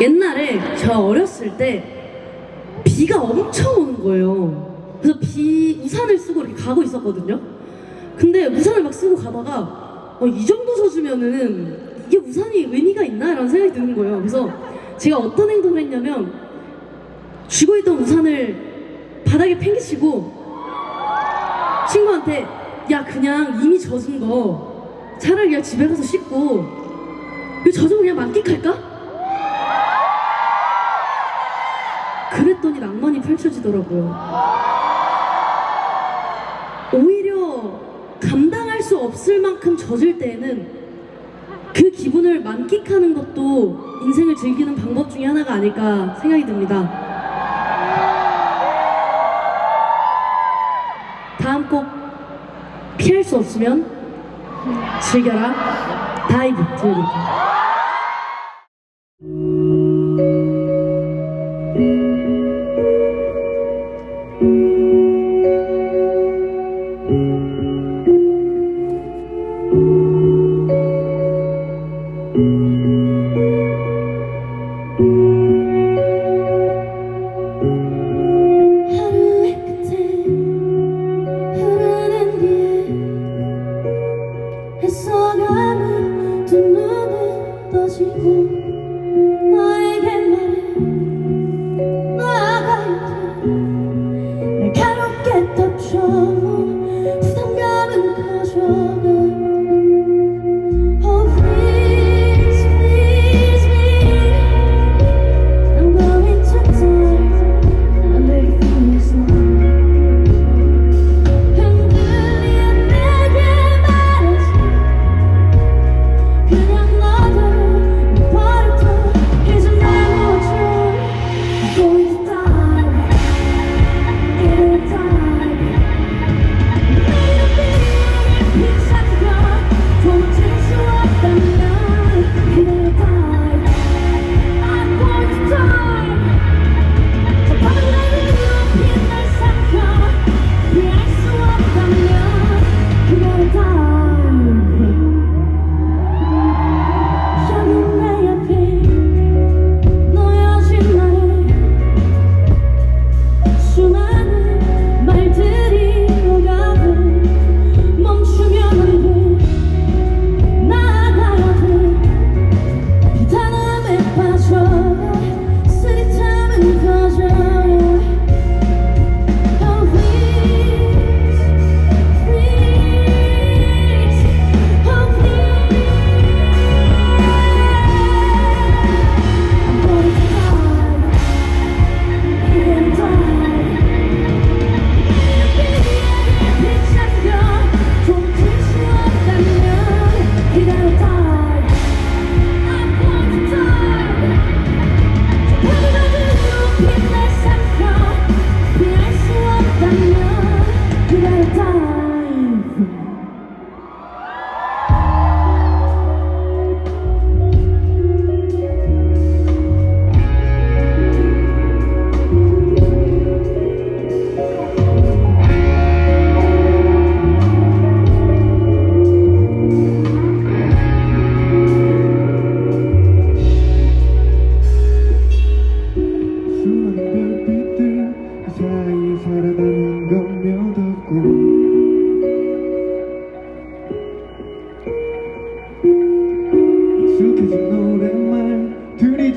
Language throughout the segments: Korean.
옛날에 제가 어렸을 때 비가 엄청 오는 거예요. 그래서 비 우산을 쓰고 이렇게 가고 있었거든요. 근데 우산을 막 쓰고 가다가 어, 이 정도 젖으면은 이게 우산이 의미가 있나? 라는 생각이 드는 거예요. 그래서 제가 어떤 행동을 했냐면 쥐고 있던 우산을 바닥에 팽개치고 친구한테 야 그냥 이미 젖은 거 차라리 그냥 집에 가서 씻고 이 젖은 그냥 만끽할까? 낭만이 펼쳐지더라고요. 오히려 감당할 수 없을 만큼 젖을 때에는 그 기분을 만끽하는 것도 인생을 즐기는 방법 중에 하나가 아닐까 생각이 듭니다. 다음 곡 피할 수 없으면 즐겨라 다이브 들려드릴게요. 多寂寞。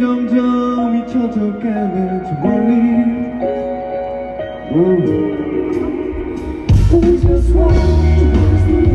점점 잊혀져가네 저 멀리 오. We just want to